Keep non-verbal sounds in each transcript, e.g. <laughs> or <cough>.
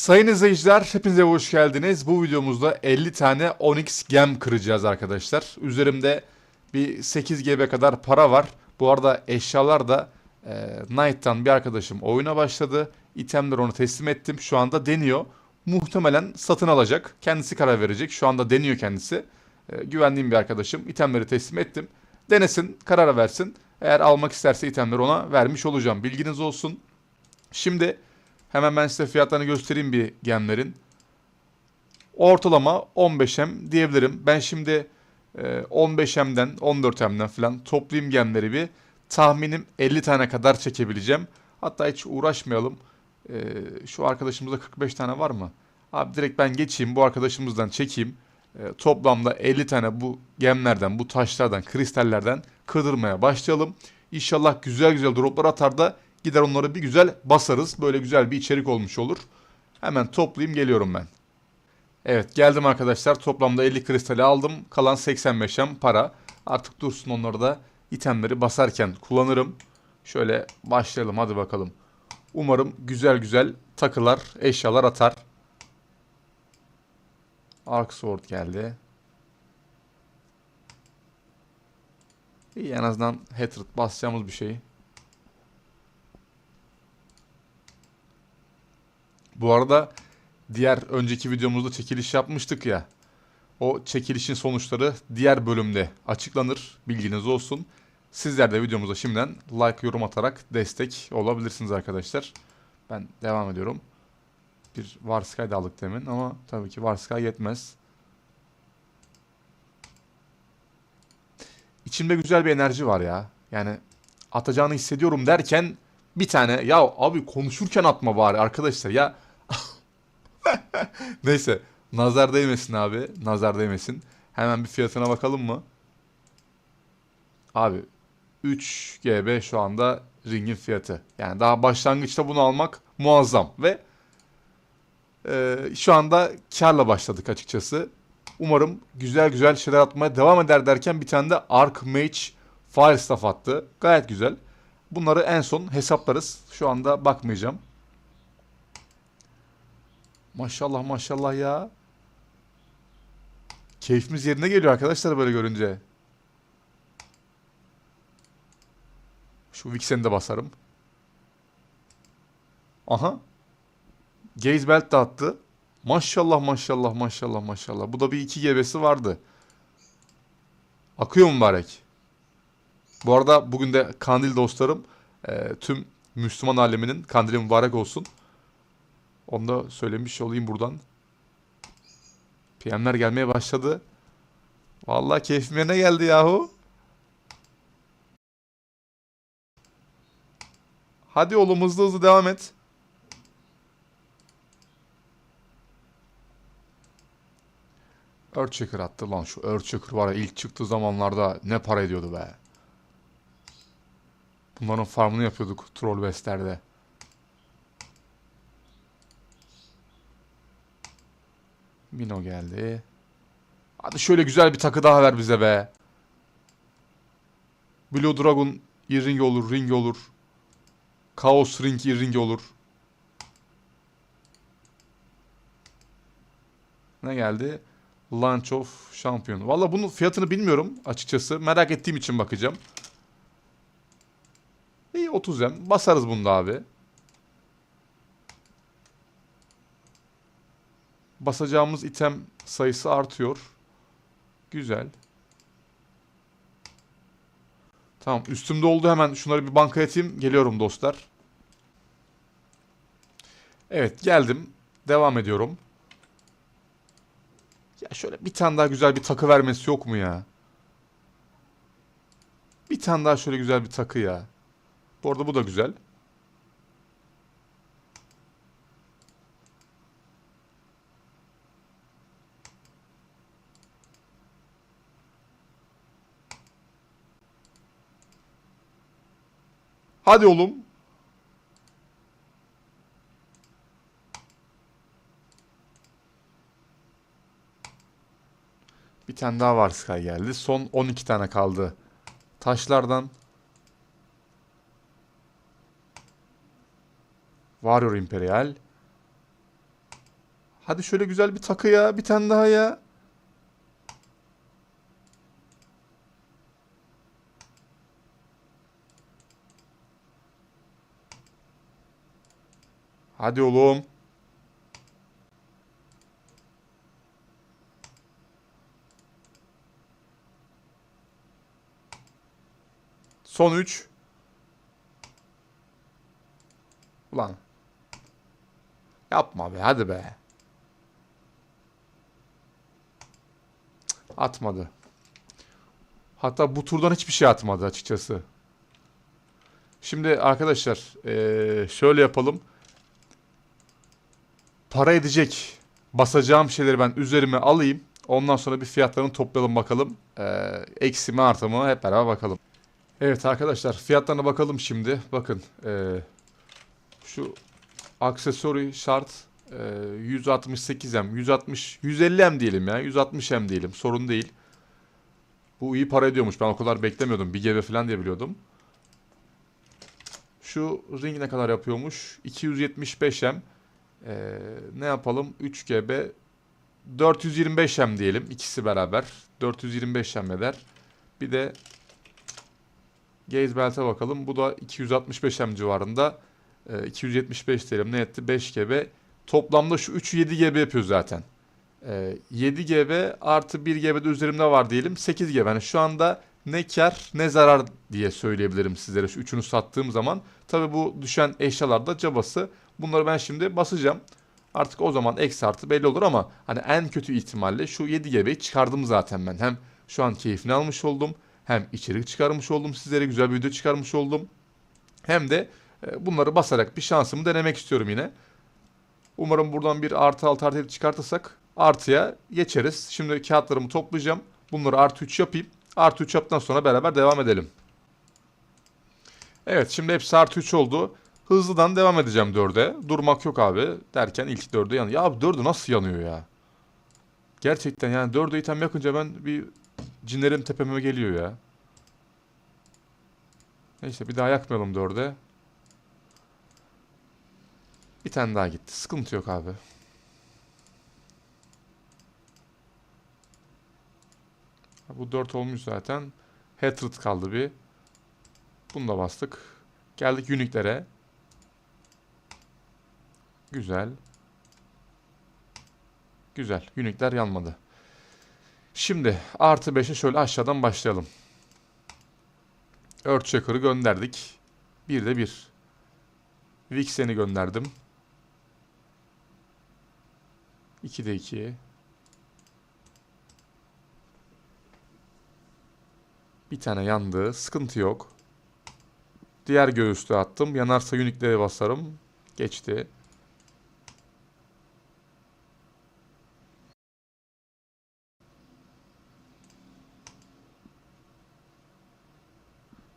Sayın izleyiciler hepinize hoş geldiniz. Bu videomuzda 50 tane Onyx Gem kıracağız arkadaşlar. Üzerimde bir 8 GB kadar para var. Bu arada eşyalar da e, Knight'tan bir arkadaşım oyuna başladı. İtemleri onu teslim ettim. Şu anda deniyor. Muhtemelen satın alacak. Kendisi karar verecek. Şu anda deniyor kendisi. E, güvendiğim bir arkadaşım. İtemleri teslim ettim. Denesin, karar versin. Eğer almak isterse itemleri ona vermiş olacağım. Bilginiz olsun. Şimdi hemen ben size fiyatlarını göstereyim bir gemlerin. Ortalama 15M diyebilirim. Ben şimdi e, 15M'den 14M'den falan toplayayım gemleri bir. Tahminim 50 tane kadar çekebileceğim. Hatta hiç uğraşmayalım. E, şu arkadaşımızda 45 tane var mı? Abi direkt ben geçeyim bu arkadaşımızdan çekeyim. E, toplamda 50 tane bu gemlerden, bu taşlardan, kristallerden kırdırmaya başlayalım. İnşallah güzel güzel droplar atar da gider onları bir güzel basarız. Böyle güzel bir içerik olmuş olur. Hemen toplayayım geliyorum ben. Evet geldim arkadaşlar. Toplamda 50 kristali aldım. Kalan 85'em para. Artık dursun onları da itemleri basarken kullanırım. Şöyle başlayalım hadi bakalım. Umarım güzel güzel takılar, eşyalar atar. Ark Sword geldi. İyi en azından Hatred basacağımız bir şey. Bu arada diğer önceki videomuzda çekiliş yapmıştık ya. O çekilişin sonuçları diğer bölümde açıklanır. Bilginiz olsun. Sizler de videomuza şimdiden like, yorum atarak destek olabilirsiniz arkadaşlar. Ben devam ediyorum. Bir Varsky da aldık demin ama tabii ki Varsky yetmez. İçimde güzel bir enerji var ya. Yani atacağını hissediyorum derken bir tane ya abi konuşurken atma bari arkadaşlar ya. <laughs> Neyse nazar değmesin abi nazar değmesin. Hemen bir fiyatına bakalım mı? Abi 3 GB şu anda ringin fiyatı. Yani daha başlangıçta bunu almak muazzam ve e, şu anda karla başladık açıkçası. Umarım güzel güzel şeyler atmaya devam eder derken bir tane de Arc Mage Firestaff attı. Gayet güzel. Bunları en son hesaplarız. Şu anda bakmayacağım. Maşallah maşallah ya. Keyfimiz yerine geliyor arkadaşlar böyle görünce. Şu Vixen'i de basarım. Aha. Gaze Belt de attı. Maşallah maşallah maşallah maşallah. Bu da bir 2 GB'si vardı. Akıyor mübarek. Bu arada bugün de kandil dostlarım. e, tüm Müslüman aleminin kandili mübarek olsun. Onu da söylemiş olayım buradan. PM'ler gelmeye başladı. Vallahi keyfim yerine geldi yahu. Hadi oğlum hızlı hızlı devam et. Earthshaker attı lan şu Earthshaker var ya ilk çıktığı zamanlarda ne para ediyordu be. Bunların farmını yapıyorduk Troll West'lerde. Mino geldi. Hadi şöyle güzel bir takı daha ver bize be. Blue Dragon ring olur, ring olur. Chaos ring ring olur. Ne geldi? Launch of Champion. Valla bunun fiyatını bilmiyorum açıkçası. Merak ettiğim için bakacağım. İyi 30 M. Basarız bunu da abi. Basacağımız item sayısı artıyor. Güzel. Tamam üstümde oldu hemen şunları bir bankaya atayım. Geliyorum dostlar. Evet geldim. Devam ediyorum. Ya şöyle bir tane daha güzel bir takı vermesi yok mu ya? Bir tane daha şöyle güzel bir takı ya. Bu arada bu da güzel. Hadi oğlum. Bir tane daha var Sky geldi. Son 12 tane kaldı. Taşlardan. Warrior Imperial. Hadi şöyle güzel bir takı ya. Bir tane daha ya. Hadi oğlum. Son 3. Ulan. Yapma be hadi be. Atmadı. Hatta bu turdan hiçbir şey atmadı açıkçası. Şimdi arkadaşlar şöyle yapalım. Para edecek basacağım şeyleri ben üzerime alayım. Ondan sonra bir fiyatlarını toplayalım bakalım. Eee eksi mi hep beraber bakalım. Evet arkadaşlar fiyatlarına bakalım şimdi. Bakın eee, şu aksesuari şart eee 168M, 160, 150M diyelim ya. 160M diyelim. Sorun değil. Bu iyi para ediyormuş. Ben o kadar beklemiyordum. 1 GB falan diye biliyordum. Şu ring ne kadar yapıyormuş? 275M. Ee, ne yapalım? 3 GB 425M diyelim. İkisi beraber. 425M eder. Bir de Gaze Belt'e bakalım. Bu da 265M civarında. Ee, 275 diyelim. Ne etti? 5 GB. Toplamda şu 3'ü 7 GB yapıyor zaten. Ee, 7 GB artı 1 GB de üzerimde var diyelim. 8 GB. Yani şu anda ne kar ne zarar diye söyleyebilirim sizlere şu üçünü sattığım zaman. Tabi bu düşen eşyalarda cabası. Bunları ben şimdi basacağım. Artık o zaman eksi artı belli olur ama hani en kötü ihtimalle şu 7 GB'yi çıkardım zaten ben. Hem şu an keyfini almış oldum. Hem içerik çıkarmış oldum sizlere. Güzel bir video çıkarmış oldum. Hem de e, bunları basarak bir şansımı denemek istiyorum yine. Umarım buradan bir artı altı artı çıkartırsak artıya geçeriz. Şimdi kağıtlarımı toplayacağım. Bunları artı 3 yapayım. Artı 3 yaptıktan sonra beraber devam edelim. Evet şimdi hepsi artı 3 oldu. Hızlıdan devam edeceğim 4'e. Durmak yok abi derken ilk 4'e yanıyor. Ya abi 4'ü nasıl yanıyor ya? Gerçekten yani 4'e item yakınca ben bir cinlerim tepeme geliyor ya. Neyse bir daha yakmayalım 4'e. Bir tane daha gitti. Sıkıntı yok abi. Bu 4 olmuş zaten. Hatred kaldı bir. Bunu da bastık. Geldik uniklere. Güzel. Güzel. Unikler yanmadı. Şimdi artı 5'e şöyle aşağıdan başlayalım. Earthshaker'ı gönderdik. Bir de bir. Vixen'i gönderdim. 2'de 2. Bir tane yandı. Sıkıntı yok. Diğer göğüste attım. Yanarsa uniklere basarım. Geçti.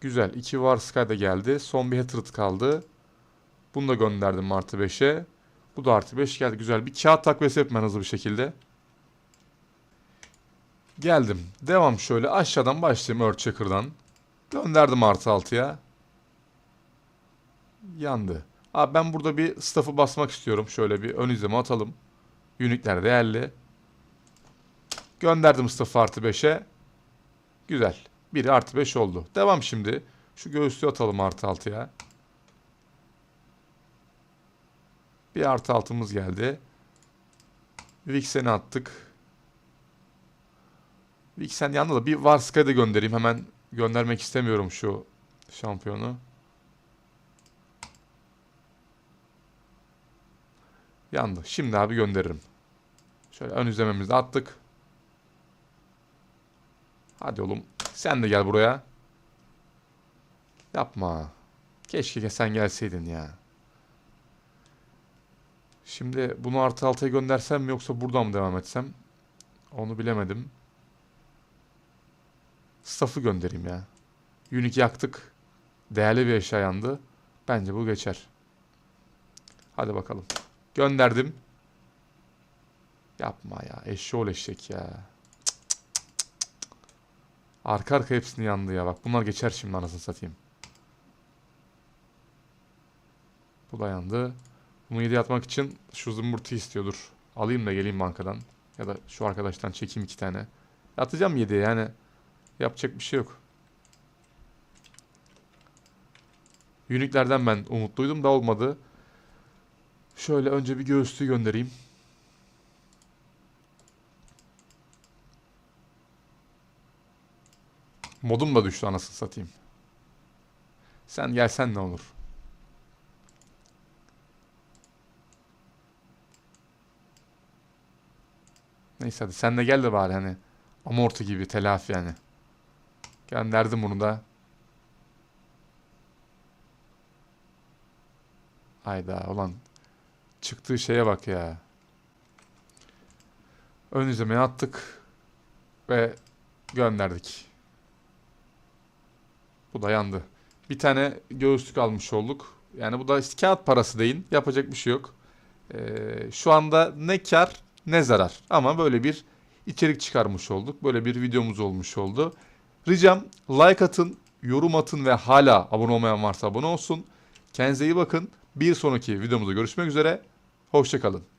Güzel. 2 var Sky da geldi. Son bir Hatred kaldı. Bunu da gönderdim artı 5'e. Bu da artı 5 geldi. Güzel. Bir kağıt takviyesi yapayım ben hızlı bir şekilde. Geldim. Devam şöyle. Aşağıdan başlayayım Earthchecker'dan. Gönderdim artı 6'ya. Yandı. Abi ben burada bir staff'ı basmak istiyorum. Şöyle bir ön izleme atalım. Unique'ler değerli. Gönderdim staff'ı artı 5'e. Güzel. Biri artı 5 oldu. Devam şimdi. Şu göğüslüğü atalım artı 6'ya. Bir artı altımız geldi. Vixen'i attık. Vixen yanında da bir Varska'ya da göndereyim. Hemen göndermek istemiyorum şu şampiyonu. Yandı. Şimdi abi gönderirim. Şöyle ön izlememizi attık. Hadi oğlum. Sen de gel buraya. Yapma. Keşke sen gelseydin ya. Şimdi bunu artı altıya göndersem mi yoksa buradan mı devam etsem? Onu bilemedim. Staff'ı göndereyim ya. Unique yaktık. Değerli bir eşya yandı. Bence bu geçer. Hadi bakalım. Gönderdim. Yapma ya. Eşşoğlu eşek ya. Cık cık. Arka arka hepsini yandı ya. Bak bunlar geçer şimdi anasını satayım. Bu da yandı. Bunu 7 atmak için şu zımbırtı istiyordur. Alayım da geleyim bankadan. Ya da şu arkadaştan çekeyim iki tane. Atacağım 7'ye yani. Yapacak bir şey yok. Unique'lerden ben umutluydum da olmadı. Şöyle önce bir göğüslüğü göndereyim. Modum da düştü anasını satayım. Sen gelsen ne olur? Neyse hadi sen de gel de bari hani. Amorti gibi telafi yani. Gönderdim bunu da. Hayda ulan. Çıktığı şeye bak ya. Ön izlemeye attık. Ve gönderdik. Bu da yandı. Bir tane göğüslük almış olduk. Yani bu da işte kağıt parası değil. Yapacak bir şey yok. Ee, şu anda ne kar ne zarar. Ama böyle bir içerik çıkarmış olduk. Böyle bir videomuz olmuş oldu. Ricam like atın, yorum atın ve hala abone olmayan varsa abone olsun. Kendinize iyi bakın. Bir sonraki videomuzda görüşmek üzere. Hoşçakalın.